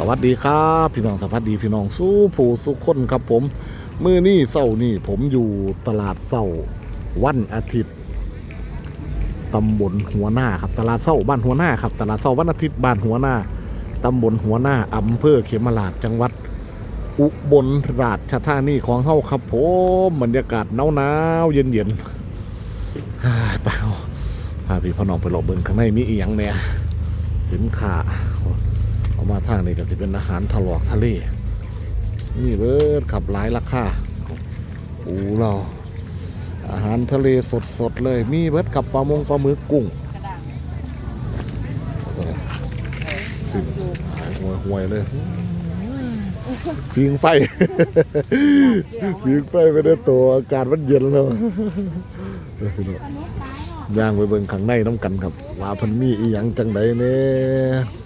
สวัสดีครับพี่น้องสวัสดีพี่น้องสู้ผู้สุขคนครับผมมือนี้เศร้านี่ผมอยู่ตลาดเศร้าวันอาทิตย์ตำบลหัวหน้าครับตลาดเศร้าบ้านหัวหน้าครับตลาดเศร้าวันอาทิตย์บ้านหัวหน้าตำบลหัวหน้าอำเภอเขมราชจังหวัด อุบลราชธานีของเฮาครับผมบรรยากาศหนาวๆเย็นๆฮ่าเปล่าพาพี่พ่อน้องไปหลบเบิ่งข้างในมีอีหยังเนี่ยสินค้า นี้ก็จะเป็นอาหารถลอกทะเลนี่เบิดขับหลายราคาปูเราอาหารทะเลสดๆเลย มีเบิดกับปลามงปลาหมึกกุ้งสิ่งหายห่วยห่วยๆเลยฟิงไฟฟิงไฟไม่ได้ตัวอากาศมันเย็นแล้วย่างไปเบิ่งข้างในน้ำกันครับว่าพันมีอีหยังจังใดเนี่ย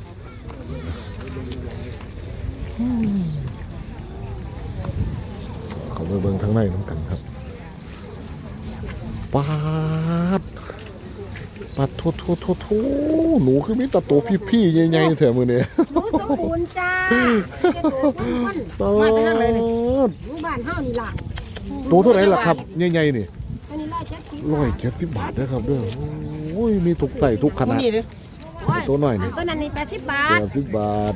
เขาไปเบิ่งข้างในน้ำกันครับปาดปาดโทโทโทโทหนูคือมีแตาตัวพี่ๆใหญ่ๆแถมมือเนี่ยหนูสมบูรณ์จ้าเจ้าตัวคนมาแต่ทางไหนนี่หนูบ้านเฮานี่ล่ะตัวเท่าไหร่ล่ะครับใหญ่ๆนี่อันนี้ร้อยเจ็ดสิบร้อยเจ็ดสิบบาทนะครับเด้อโอ้ยมีทุกใส่ทุกขนาด ตัวหน่อยนี่ ตัวนั้นนี่แปดสิบบาท แปดสิบบาท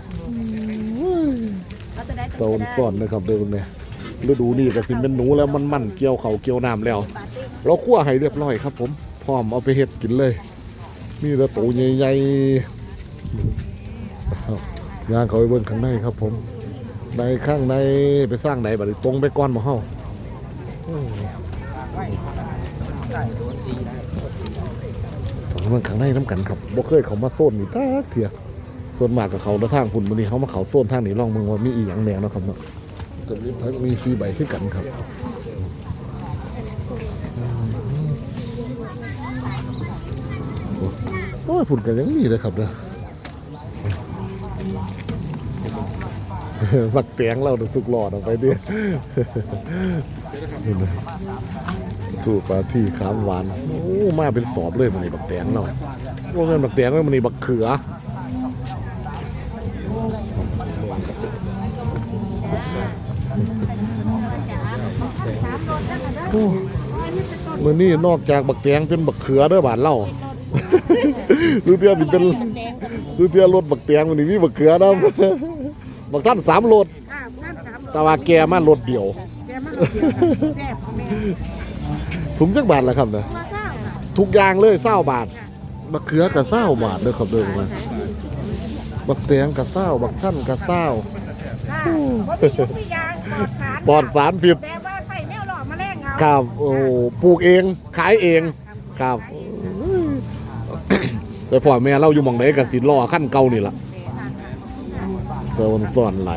เราจะได้โตนซ่อนนะครับเด้อเนี่ยฤดูนี้ก็สิเป็นหนูแล้วมันมันเกี่ยวเขาเกี่ยวน้ำแล้ว เราคั่วให้เรียบร้อยครับ ผมพร้อมเอาไปเฮ็ดกินเลยมีแต่ตัวใหญ่ๆย่างเขาไปเบิ่งข้างในครับ ผม ในข้างในไปสร้างไหนบัดนี้ตรงไปก้อนมาเฮาตรงนั้นข้างในน้ำกันครับบ่เคยเขามาโซนนี่ตากเถีย ส่วนมากกับเขาแล้วทางคุณวันนี้เขามาเขาโซนทางนี้ลองเมืองว่ามีอีหยังแนวนาะครับเนาะจะมีพักมีซีใบขึ้นกันครับโอ้ยผุนกันยังมีเลยครับเด้อบักเตียงเราดูสุกหลอดออกไปดินี่นะถูกปลาที่ขามหวาน โอ้ มาเป็นสอบเลยมันนี่บักเตียงเราโอ้เงินบักเตียงมันนี่บักเขือ มื่อนี้นอกจากบักเตียงเป็นบักเขือเด้อบานเล่าดูเตี้ยสิเป็นดูเตี้ยรถบักเตียงมันนี่มีบักเขือนะบักท่านสามรถอ่าน้ำสามแต่ว่าแกมารถเดียวแกมาเดียวแซ่บแม่ถุงจักบาทละครับนะมาเศร้าอะทุกอย่างเลยเศร้าบาทบักเขือกับเศร้าบาทเลยครับเดินมาบักเตียงกับเศร้าบักท่านกับเศร้าค่ะบ่มียุกมียางปลอดสารปลอดสารผิด ครับโอ้ปลูกเองขายเองครับแต่พ่อแม่เราอยู่หมองไหนกับสินล่อขั้นเก่านี่ล่ะเติมซ่อนไหล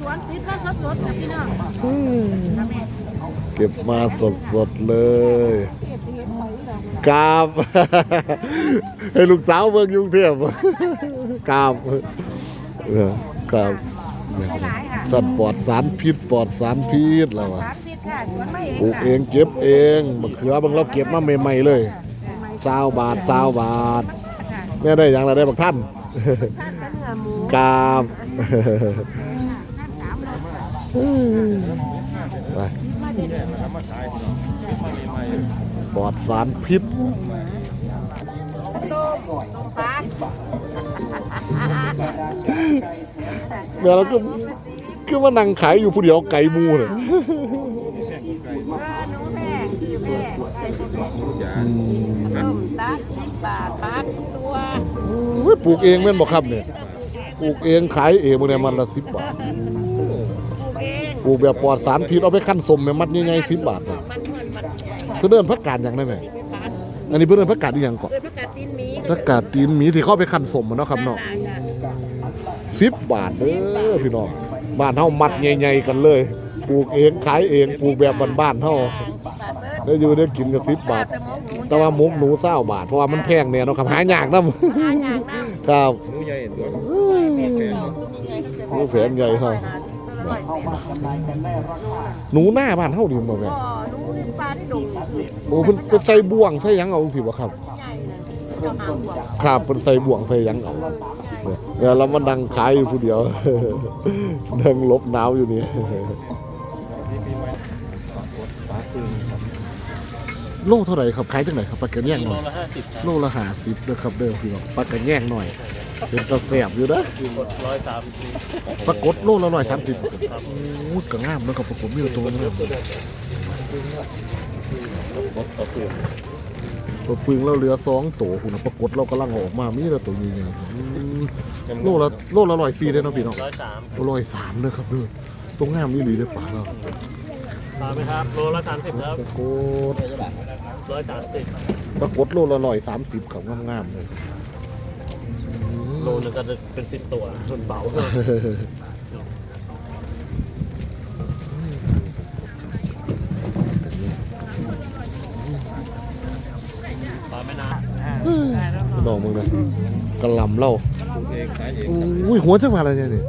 สวนติดมาสดๆกับพี่น้องค่ะแม่เก็บมาสดๆเลยเก็บไปเฮ็ดไว้ดอกครับให้ลูกสาวเบิ่งยุ่งเทพครับเออครับหลายๆค่ะท่านปลอดสารพิษปลอดสารพิษแล้วอะ ค่ะสวนไม่เองปลูกเองเก็บเองมะเขือบางเราเก็บมาใหม่ๆเลยสาวบาทสาวบาทค่ะแม่ได้อย่างไรได้บักท่านท่านเป็นเนื้อหมูครับท่านสามโลไปปลอดสารพิษต้มต้มปลาแม่เราก็คือมานั่งขายอยู่ผู้เดียวไก่หมูเนี่ย เออหนูแม่ชื่อแม่ ใส่ถุงต้มตัดสิบบาทปักตัวเฮ้ยปลูกเองแม่นบอกครับเนี่ยปลูกเองขายเองมันเนี่ยมันละสิบบาทปลูกเองปลูกแบบปลอดสารพิษเอาไปขั้นสมเนี่ยมัดยังไงสิบบาทเนี่ยมันเหมือนมันเพื่อเดินพักกาดอย่างนั้นไหมอันนี้เพื่อเดินพักกาดอีกอย่างก่อนเลยประกาศตีนหมีพักกาดตีนหมีที่เข้าไปขั้นสมมันเนาะครับเนาะสิบบาทเด้อพี่น้องบ้านเฮามัดใหญ่ๆกันเลย ปลูกเองขายเองปลูกแบบบ้านๆเฮา ได้อยู่ได้กินกับสิบบาท แต่ว่าหมุกหนูเศร้าบาท เพราะว่ามันแพงเนี่ยเนาะครับหายากนะหาอย่างน้ำครับผู้ใหญ่ตัวหนูแผงใหญ่เฮาหนูหน้าบ้านเฮาดีบ่แม่ก็รู้ปลาได้ดงโอ้เพิ่นไปใส่บ่วงใส่หยังเอาสิบ่ครับใหญ่เลยเขาหาหัวขาบเป็นใส่บ่วงใส่หยังเอาเนี่ยแล้วมันดังขายอยู่ผู้เดียวดังลบหนาวอยู่นี่ โลเท่าไหร่ครับขายจังไหนครับปลากระแยงหน่อยละห้าสิบครับโลละหาสิบนะครับเด้อพี่น้องปลากระแยงหน่อย เป็นตะแสบอยู่นะกดร้อยสามสิบปรากฏโลละร้อยสามสิบโอ้ยกระงามแล้วกับผมมีแต่ตัวงามกดต่อเปลี่ยนตัวปึงเราเหลือสองตัวคุณปรากฏเรากำลังออกมามีแต่ตัวใหญ่ๆอืมโลละโลละร้อยสี่เลยเนาะพี่น้องร้อยสามร้อยสามเลยครับเด้อตัวงามนี่หลีเลยป่าเรา ตามไหมครับโลละสามสิบครับปรากฏร้อยสามสิบปรากฏโลละร้อยสามสิบครับงามๆเลยโลนึงก็จะเป็นสิบตัวส่วนเบาตามไม่นานพี่น้องมึงเลยกระหลำเราเองขายเองอุ้ยหัวจังหวะอะไรเนี่ยนี่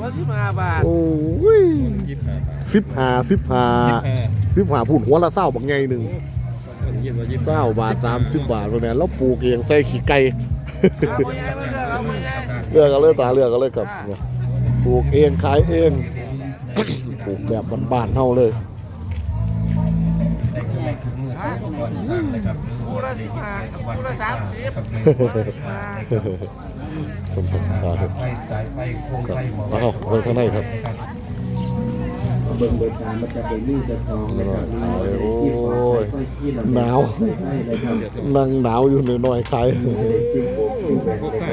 ว่าสิมาบาทโอ้ยยี่ สิบห้าบาทสิบห้าสิบห้าสิบห้าพูดหัวละเศร้าบางไงหนึ่งมันยี่สิบว่ายี่สิบเศร้าบาทสามสิบบาทวันนี้แล้วปลูกเองใส่ขี้ไก่เลือกกันเลยตาเลือกกันเลยกับปลูกเองขายเองปลูกแบบบ้านๆเท่าเลยกูละสิมากูละสามสิบผมผมตาครับไฟสายไฟโครงครับไฟหมอเอาไว้ข้างในครับ เบิ่งโดยการมันจะเป็นมีดทองนะครับโอ้ยที่หนาวนั่งหนาวอยู่หน่อยๆขายซึ่งโบกซึ่งแบ่งเลยคร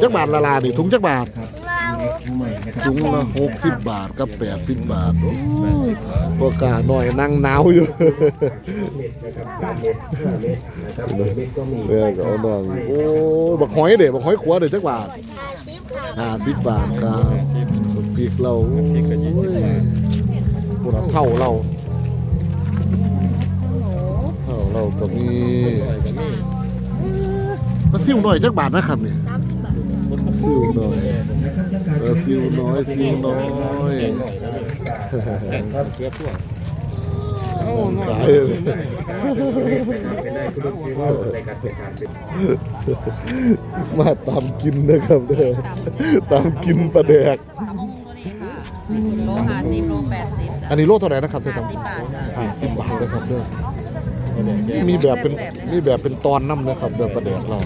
จักบาทละลาดิถุงจักบาทถุงละหกสิบบาทกับแปดสิบบาทโอ้ยกาหน่อยนั่งหนาวอยู่เออก็เอาน้องโอ้ยบักหอยเด็บักหอยขัวเด็จักบาทห้าสิบบาทครับ พริกเราโอ้ยพวกเราเท่าเราเท่าเราก็มีมาซิวหน่อยจักบาทนะครับเนี่ยซิวหน่อยเออซิวน้อยซิวน้อยเกลือพวกขายเลยเป็นได้ทุกที่ว่าในการจัดการเป็นมาตามกินนะครับเด้อตามกินปลาแดก อันนี้โลเท่าไหร่นะครับเจ๊ตำสิบบาทจ้ะห้าสิบบาทเลยครับเด้อมีแบบเป็นมีแบบเป็นตอนน้ำนะครับเด้อปลาแดกเรา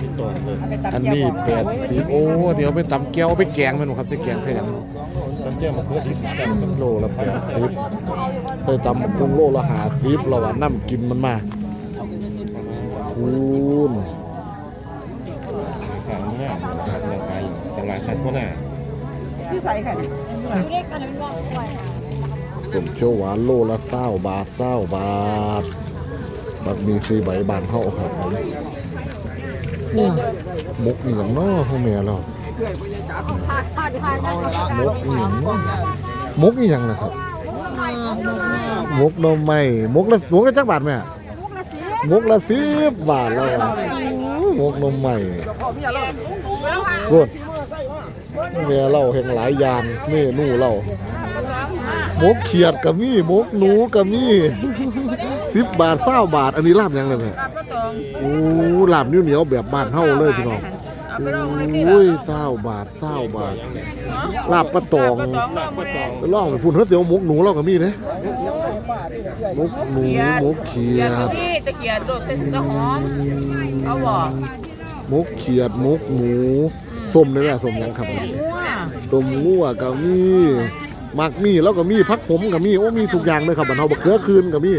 สิบตัวเลยอันนี้แปดสิบโอ้เดี๋ยวไปตำแก้วเอาไปแกงแมันบ่ครับใส่แกงใส่หยังน้ำเจ้ามาเพื่อที่สิบแปดโลละแปดสิบใส่ตำพุงโลละห้าสิบเราว่าน้ำกินมันมาคูณขายง่ายราคาอยู่ตลาดนัดก็น่าที่ใส่ค่ะ ผมเชียวหวานโลละเศร้าบาทเศร้าบาทบักมีสีใบบานเข้าครับผมมุกอหย่างน้อพ่อแม่เรามุกอีหยังมุกอีหยังนะครับมุกหนมไม่มุกละมุกละจักบาทแม่มุกละสิบบาทแล้วอะมุกหนมไม่พูดแม่เราแห่งหลายอย่างเมนูเรา มุกเขียดกับมีมุกหนูกับมีสิบบาทเศร้าบาท อันนี้ลาบหยังเลยแม่รับก็สองโอ้ลาบเหนียวเหนียวๆแบบบ้านเฮาเลยพี่น้องเอาไปลองเลยพี่โอ้ยเศร้าบาทเศร้าบาท ลาบปลาตองสองลองมาเลยไปลองไปพูดเฮ้ยเดี๋ยวหมกหนูเราก็มีเด้หมกหนูหมกเขียดพี่ตะเกียบโดดเส้นก็หอมเอาบอกหมกเขียดหมกหมูส้มเลยแม่ส้มหยังครับ งัวส้มงัวก็มี มักมีแล้วก็มีพักผมก็มีโอ้มีทุกอย่างเลยครับบ้านเฮาบักเขือคืนก็มี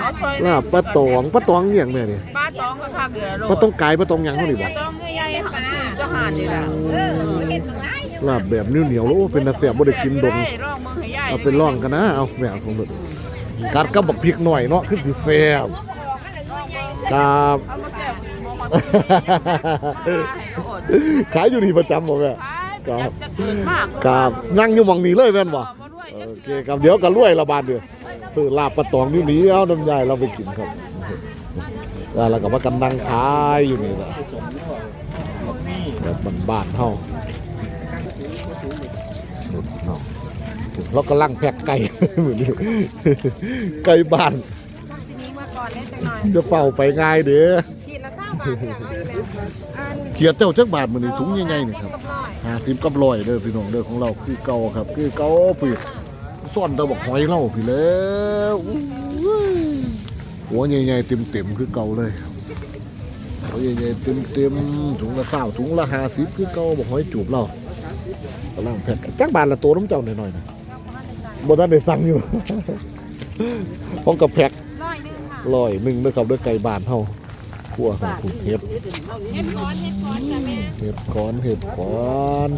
เอาถอยลาบปลาตองปลาตองอหย่างแม่นี่ปลาตองก็ข้าเกลือโลปลาตองไก่ปลาตองหยังเท่านี้ปบ่ลาตองใหญ่ๆค่ะก็หานี่แหละลาบแบบเหนียวเหนียวๆแล้วโอ้เป็นตาแซ่บบ่ได้กินดนร่องมือให้ใหญ่เอาไปลองกันนะเอาแม่เอาของเบิดกัดกับบักพริกหน่อยเนาะคือสิแซ่บครับเอามาแซ่บมองมาขายอยู่นี่ประจำบ่แม่ ครับจะเกินมากครับนั่งอยู่หมองนี้เลยแม่นบ่มาด้วยโอเคครับเดี๋ยวก็รวยละบาทเดียวซื้อลาบปลาตองนี่หนีเอาน้ำยายเราไปกินครับแล้วเราก็มากันนั่งขายอยู่นี่แหละแบบบ้านๆเฮาเนาะเรากำลังแพ็กไก่มื้อนี้ไก่บ้านทีนี้มาก่อนอนได้จังหน่อยจะเฝ้าไปง่ายเด้อขีดละ เขียดเจ้าจักบาทมือนี้ถุงใหญ่ๆนี่ครับห้าสิบกับร้อยเด้อพี่น้องเด้อของเราคือเก่าครับ คือเก่าพี่ซ่อนตะบอกหอยเล่าพี่แล้วหัวใหญ่ๆเต็มๆคือเก่าเลยหัวใหญ่ๆเต็มๆถุงละเศร้าถุงละห้าสิบคือเก่าบอกหอยจูบเรากำลังแพ็คจักบาทละตัวน้ำเจ้าหน่อยๆนะบ่ทันได้สั่งอยู่ห้องกับแพ็คร้อยหนึงค่ะร้อยหนึ่งนะครับด้วยไก่บานเฮา ขั่วของคุณเฮ็ดเฮ็ดก้อนเฮ็ดก้อนจ้ะแม่เห็ดก้อนเห็ดก้อน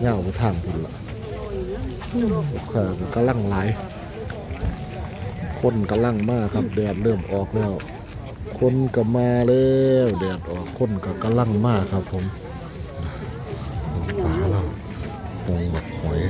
เงาไปทางคุณละลูกค้ากำลังไหลคนกำลังมากครับแดดเริ่มออกแล้ว คนก็มาแล้วแดดออกคนก็กำลังมากครับผมปลาเราหงบักหอย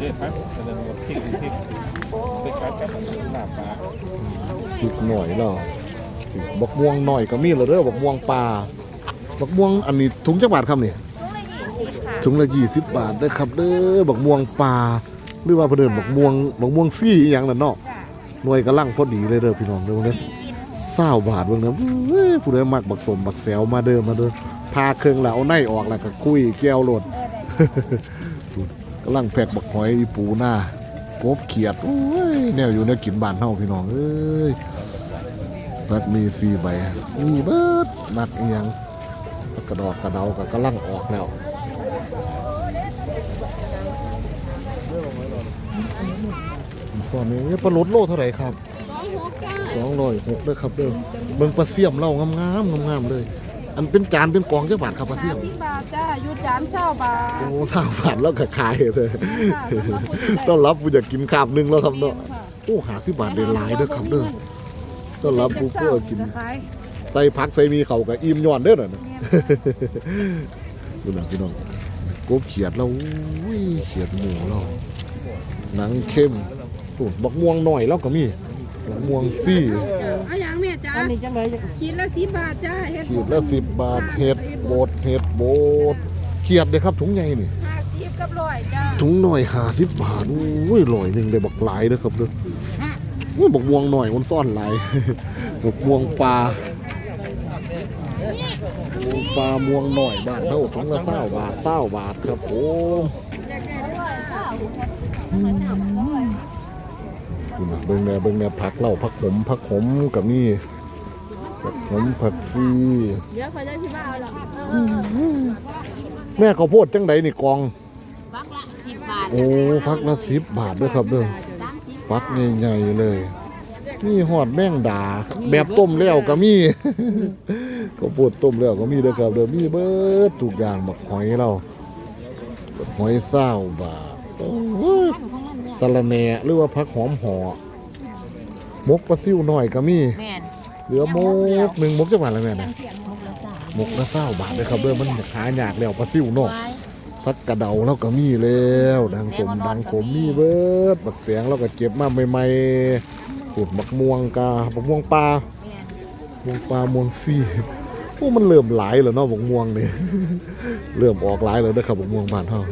เห็ดเด็ดครับกรถพริกพริกไปคัดกับหน้าปลาพริกหน่อยเราบักม่วงหน่อยก็มีเหรอเด้อบักม่วงปลาบักม่วงอันนี้ถุงจักบาทครับนี่ถุงละยี่สิบค่ะถุงละยี่สิบบาทเด้ครับเด้อบักม่วงปลาหรือว่าเพิ่นเดินบักม่วงบักม่วงซี่อหย่างนั่นเนาะหน่วยกำลังพอดีเลยเด้อพี่น้องเด้อเด้อเศร้าบาทเบิ่งเด้อเว้ยผู้ใดมักบักสมบักแซวมาเด้อมาเด้อพาเครื่องแล้วเอาในออกแล้วก็คุยแก้วโลด ลังแพกบักหอยอีปูหน้ากบเขียดโอ้ยแนวอยู่ในกินบ้านเฮาพี่น้องเอ้ยพัดมีสี่ใบมีเบิดนักเอียงกระดอกกระเดาก็กำลังออกแล้วส่วนนี้ปลาลดโลเท่าไหร่ครับสองหกจ้าสองร้อยหกเลยครับเด้อเบิ่งปลาเสี่ยมเล่างามๆงามๆเลย อันเป็นจานเป็นกองจักบาทครับปลาเสี่ยมห้าสิบบาทจ้าอยู่จานเศร้าบาทโอ้สามบาทแล้วก็ขายเลยต้อนรับผู้อยากกินคาบหนึงแล้วครับเนาะโอ้หาสิบบาทเดนหลายเด้อครับเด้อต้อนรับผู้เพื่อกิน ขายใส่ผักใส่มีเขาวกับอิ่มย้อนเด้อน่ะนะดูหนังพี่น้องกบเขียดเราอุ้ยเขียดหมูเราหนังเข้มตูนบักม่วงหน่อยแล้วก็มีบักม่วงซี่เอาอย่างแม่ จ้าอันนี้จังเลยขีดละสิบบาทจ้าเฮ็ดขีดละสิบบาทเห็ดโบดเห็ดโบดเขียดเลยครับถุงใหญ่นี่ห้าสิบกับร้อยจ้าถุงหน่อยหาสิบบาทอุ้ยลอยหนึ่งได้บักหลายเด้อครับเด้ออุ้ยบักม่วงหน่อยมันซ่อนหลายบักม่วงปลาม่วงปลาม่วงหน่อยบาทเท่าถุงละเศร้าบาทเศร้าบาทครับผมคุณน่ะเบิ่งแน่เบิ่งแน่ผักเหล่าผักขมผักขมกับนี่ ผักขมผักซีเดี๋ยวเขาจะที่บ้านเอาหรอกแม่ข้าวโพดจังไดนี่กอง ฟักละสิบบาทโอ้ฟักละสิบบาทด้วยครับเด้อสามสิบฟักใหญ่ๆเลย มีหอดแมงดา แบบต้มแล้วก็มี ข้าวโพดต้มแล้วก็มีเด้อครับเด้อมีเบิดทุกอย่างบักหอยเราบักหอยเศร้าบาทโอ้ยสะระแหน่หรือว่าผักหอมหอมกปลาซิ่วหน่อยก็มี แม่น เหลือมกหนึ่งมกจังหวัดอะไรแม่นะเสียงมุกละจ้ามกละเศร้าบาทเลยครับเด้อมันหายากแล้วปลาซิ่วเนาะพักกระเดาแล้วก็มีแล้วดังสมดังขมมีเบิดบักเสียงเราก็เก็บมาใหม่ๆปูดบักม่วงกาบักม่วงปลาแม่นม่วงปลาม่วงซี่โอ้มันเริ่มหลายแล้วเนาะบักม่วงนี่เริ่มออกหลายแล้วเด้อครับบักม่วงบ้านเฮา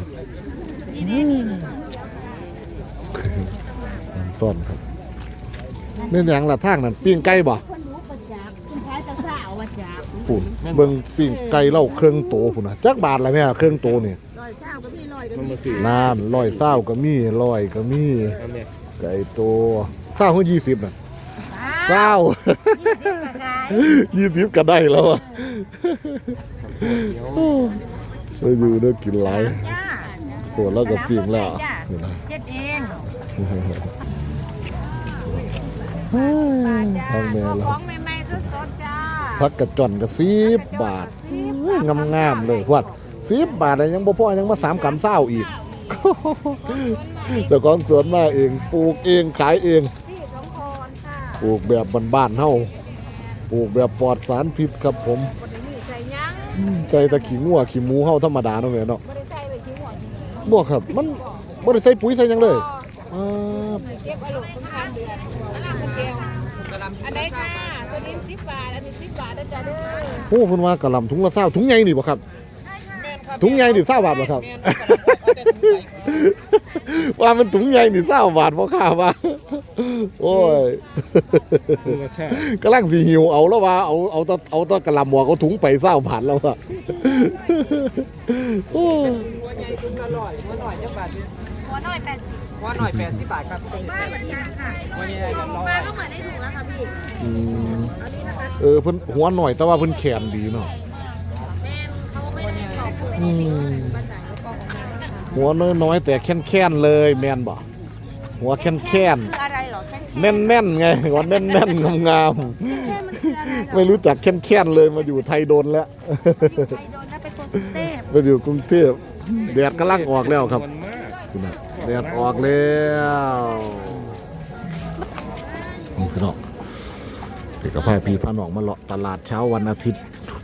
ซ่อนครับแม่นหยังล่ะทางนั้นปิ้งไก่บ่ ปุ่นเบิ่งปิ้งไก่เล่าเครื่องโตพุ่นน่ะจักบาทละแม่เครื่องโตนี่ร้อยเช้าก็มีร้อยก็มันมีมาสื่อน้ำร้อยเศร้าก็มีร้อยก็มีนั่นแหละไก่ตัวเศร้าคือยี่สิบน่ะเศร้า ยี่สิบก็ได้แล้วอะไปอยู่เด้อกินหลายจ้าโหแล้วก็ปิ้งแล้วนี่นะเฮ็ดเองทางแม่เราของใหม่ๆสดๆจ้า พักกระจ่อนก็สิบบาทงามงามๆเลยวัดสิบบาทเลยยังบ่พอยังมาสามกำเศร้าอีกแต่ของสวนมาเองปลูกเองขายเองที่สมพรค่ะปลูกแบบบ้านๆเฮาปลูกแบบปลอดสารพิษครับผมบ่ได้มีใส่หยังใจตะขี้งัวขี้หมูเฮาธรรมดาเนาะแม่เนาะบ่ได้ใส่เลยขี้หัวขี้บ่ครับมันบ่ได้ใส่ปุ๋ยใส่หยังเลยกอ่าเก็บเอาลูกคุณทานเดือนเก็บอันไหนค่ะตัวนี้สิบบาท จ๊ะเด้อโอ้เพิ่นว่ากะหล่ำถุงละเศร้าถุงใหญ่นี่บ่ครับถุงใหญ่นี่เศร้าบาทบ่ครับว่ามันถุงใหญ่นี่เศร้าบาทบ่ค่าว่าโอ้ยคือว่าใช่กำลังสิหิวเอาแล้วว่าเอาเอาแตะเอาแตะกะหล่ำหัวเอาถุงไปเศร้าบาทแล้วอะโอ้ยหัวใหญ่คุณอร่อยหัวหน่อยจังบาท หัวน้อยแปดสิบหัวหน่อยแปดสิบบาทครับบ้านเหมือนกันค่ะหัวใหญ่ร้ลองยมาก็เหมือนได้ถูกแล้วค่ะพี่อืมเออเพิ่นหัวหน่อยแต่ว่าเพิ่นแขนดีเนาะแม่เขาไม่ได้ขอบคุณอืมบ้านไหนก็ของแม่นะคะหัวน้อยๆแต่แค้นๆเลยแม่นบ่หัวแค้นคืออะไรเหรอแค่ๆแน่นๆไงหัวแน่นๆงามแค่มันคืออะไรเหรอๆไม่รู้จักแค้นๆเลยมาอยู่ไทยโดนแล้วอยู่ไทยโดนนะเป็นคนกรุงเทพมาอยู่กรุงเทพแดดกำลังออกแล้วครับมันมาก คุณน่ะแดดออกแล้วนี่พี่น้องเด็กกับพาพี่พาน้องมาเลาะตลาดเช้าวันอาทิตย์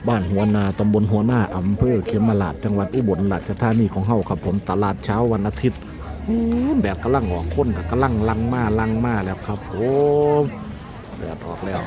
บ้านหัวนาตำบลหัวหน้าอำเภอเขมราชจังหวัดอุบลราชธานีของเฮาครับผมตลาดเช้าวันอาทิตย์แดดกำลังออกคนกับกำลังลังมาลังมาแล้วครับผมแดดออกแล้ว